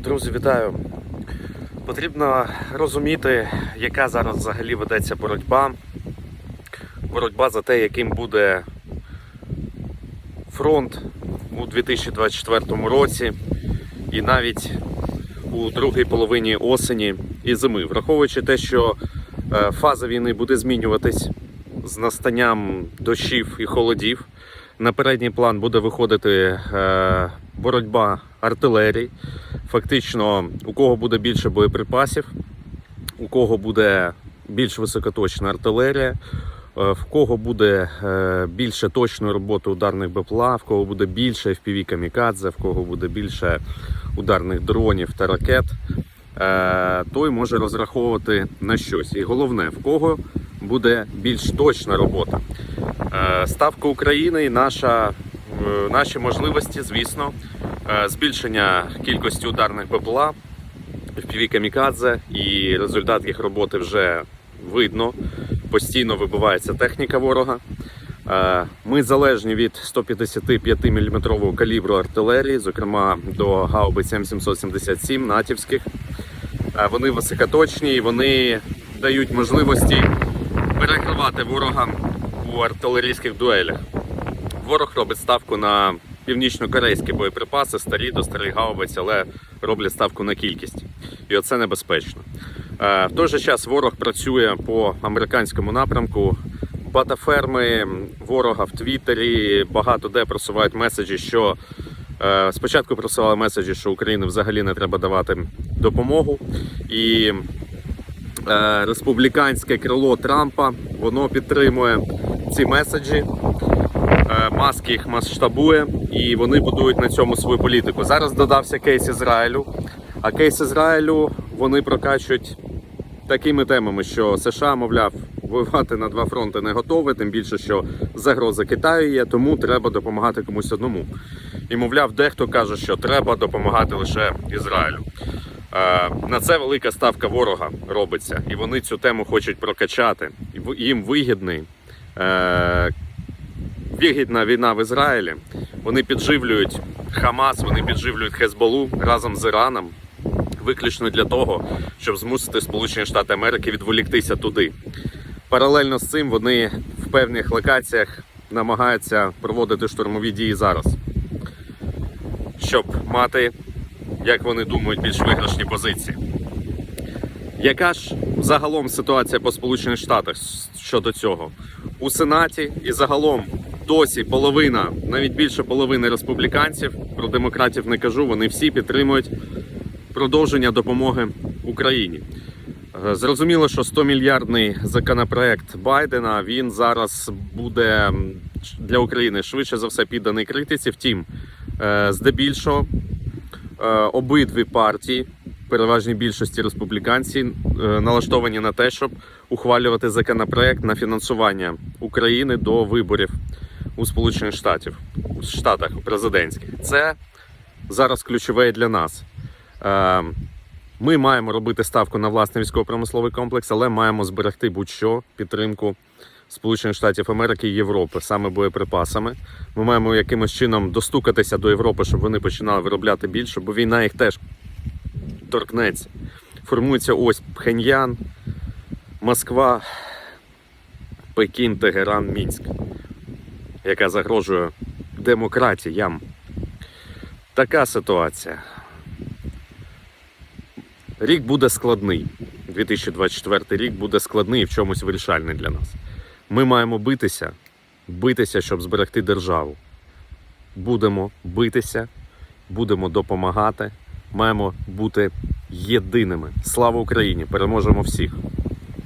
Друзі, вітаю! Потрібно розуміти, яка зараз взагалі ведеться боротьба. Боротьба за те, яким буде фронт у 2024 році і навіть у другій половині осені і зими, враховуючи те, що е, фаза війни буде змінюватись з настанням дощів і холодів. На передній план буде виходити е, боротьба артилерій. Фактично, у кого буде більше боєприпасів, у кого буде більш високоточна артилерія, е, в кого буде е, більше точної роботи ударних БПЛА, в кого буде більше FPV камікадзе, в кого буде більше ударних дронів та ракет, е, той може розраховувати на щось. І головне, в кого буде більш точна робота. Ставка України і наша, наші можливості, звісно, збільшення кількості ударних БПЛА, FPV камікадзе, і результат їх роботи вже видно. Постійно вибивається техніка ворога. Е, Ми залежні від 155 мм калібру артилерії, зокрема до гаубиць М777 натівських. Е, Вони високоточні і вони дають можливості перекривати ворога у артилерійських дуелях. Ворог робить ставку на північно-корейські боєприпаси, старі до старих гаубиць, але роблять ставку на кількість. І оце небезпечно. Е, В той же час ворог працює по американському напрямку. Батаферми ворога в Твіттері багато де просувають меседжі, що е, спочатку просували меседжі, що Україні взагалі не треба давати допомогу. І е, республіканське крило Трампа воно підтримує ці меседжі. Е, Маск їх масштабує і вони будують на цьому свою політику. Зараз додався кейс Ізраїлю. А кейс Ізраїлю вони прокачують такими темами, що США, мовляв, воювати на два фронти не готове, тим більше, що загроза Китаю є, тому треба допомагати комусь одному. І мовляв, дехто каже, що треба допомагати лише Ізраїлю. Е, На це велика ставка ворога робиться, і вони цю тему хочуть прокачати. Їм вигідний е, вигідна війна в Ізраїлі. Вони підживлюють Хамас, вони підживлюють Хезболу разом з Іраном, виключно для того, щоб змусити Сполучені Штати Америки відволіктися туди. Паралельно з цим вони в певних локаціях намагаються проводити штурмові дії зараз, щоб мати, як вони думають, більш виграшні позиції. Яка ж загалом ситуація по Сполучених Штатах щодо цього? У Сенаті і загалом досі половина, навіть більше половини республіканців, про демократів не кажу, вони всі підтримують продовження допомоги Україні. Е, Зрозуміло, що 100 мільярдний законопроект Байдена він зараз буде для України швидше за все підданий критиці. Втім, е, здебільшого е, обидві партії, переважній більшості республіканці, е, налаштовані на те, щоб ухвалювати законопроект на фінансування України до виборів у Сполучених Штатів Штатах президентських. Це зараз ключове для нас. Е, Ми маємо робити ставку на власний військово-промисловий комплекс, але маємо зберегти будь-що підтримку Сполучених Штатів Америки і Європи саме боєприпасами. Ми маємо якимось чином достукатися до Європи, щоб вони починали виробляти більше, бо війна їх теж торкнеться. Формується ось Пхеньян, Москва, Пекін, Тегеран, Мінськ, яка загрожує демократіям. Така ситуація. Рік буде складний. 2024 рік буде складний і в чомусь вирішальний для нас. Ми маємо битися, битися, щоб зберегти державу. Будемо битися, будемо допомагати, маємо бути єдиними. Слава Україні! Переможемо всіх!